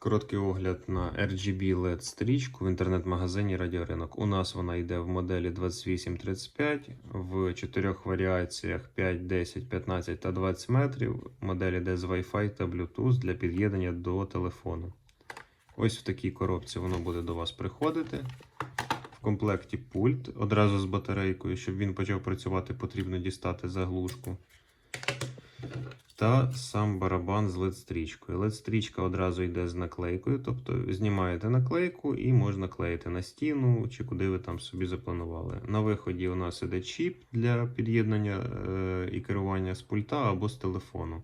Короткий огляд на RGB LED стрічку в інтернет-магазині Радіоринок. У нас вона йде в моделі 2835 в чотирьох варіаціях 5, 10, 15 та 20 метрів. Модель йде з Wi-Fi та Bluetooth для під'єднання до телефону. Ось в такій коробці воно буде до вас приходити. В комплекті пульт одразу з батарейкою, щоб він почав працювати, потрібно дістати заглушку. Та сам барабан з LED-стрічкою. LED-стрічка одразу йде з наклейкою, тобто знімаєте наклейку і можна клеїти на стіну чи куди ви там собі запланували. На виході у нас іде чіп для під'єднання е, і керування з пульта або з телефону.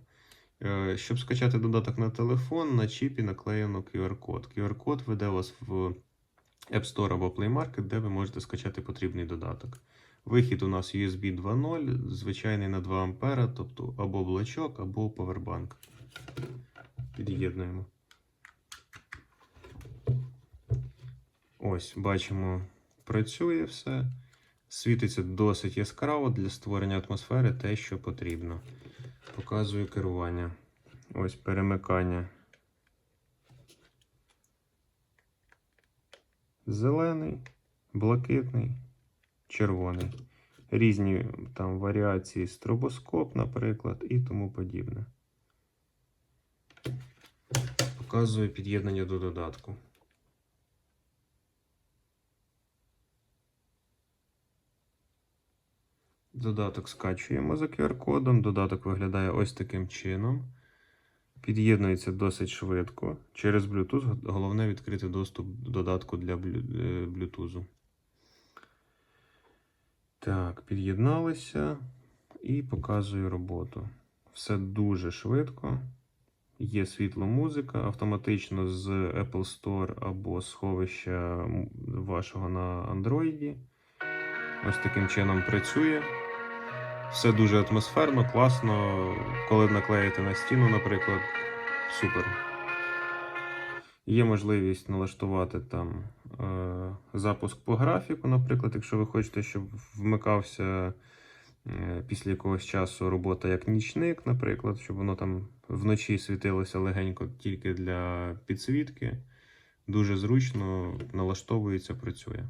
Е, щоб скачати додаток на телефон, на чіпі наклеєно QR-код. QR-код веде вас в App Store або Play Market, де ви можете скачати потрібний додаток. Вихід у нас USB 2.0, звичайний на 2 А, тобто або блочок, або повербанк. Під'єднуємо. Ось, бачимо, працює все. Світиться досить яскраво для створення атмосфери те, що потрібно. Показую керування. Ось перемикання. Зелений, блакитний, червоний. Різні там варіації стробоскоп, наприклад, і тому подібне. Показую під'єднання до додатку. Додаток скачуємо за QR-кодом. Додаток виглядає ось таким чином. Під'єднується досить швидко. Через Bluetooth головне відкрити доступ до додатку для е, Bluetooth. Так, під'єдналися і показую роботу. Все дуже швидко. Є світло музика автоматично з Apple Store або сховища вашого на Android. Ось таким чином працює. Все дуже атмосферно, класно. Коли наклеїте на стіну, наприклад, супер. Є можливість налаштувати там запуск по графіку, наприклад, якщо ви хочете, щоб вмикався е, після якогось часу робота як нічник, наприклад, щоб воно там вночі світилося легенько тільки для підсвітки. Дуже зручно налаштовується, працює.